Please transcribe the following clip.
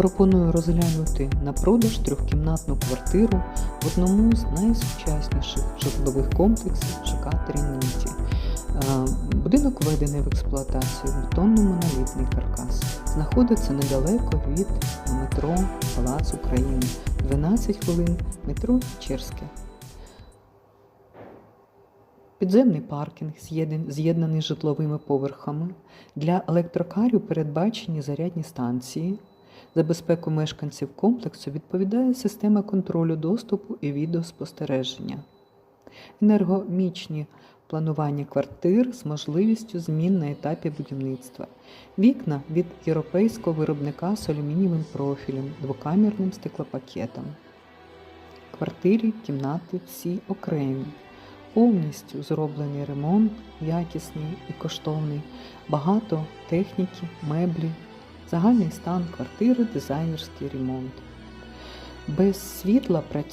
Пропоную розглянути на продаж трьохкімнатну квартиру в одному з найсучасніших житлових комплексів ЖК Тринity. Е, Будинок введений в експлуатацію бетонно-монолітний каркас. Знаходиться недалеко від метро Палац України. 12 хвилин метро Черське. Підземний паркінг з'єднаний житловими поверхами. Для електрокарів передбачені зарядні станції. За безпеку мешканців комплексу відповідає система контролю доступу і відеоспостереження. Енергомічні планування квартир з можливістю змін на етапі будівництва. Вікна від європейського виробника з алюмінієвим профілем, двокамерним стеклопакетом. Квартирі кімнати всі окремі. Повністю зроблений ремонт, якісний і коштовний, багато техніки, меблі, загальний стан квартири, дизайнерський ремонт. Без світла працює.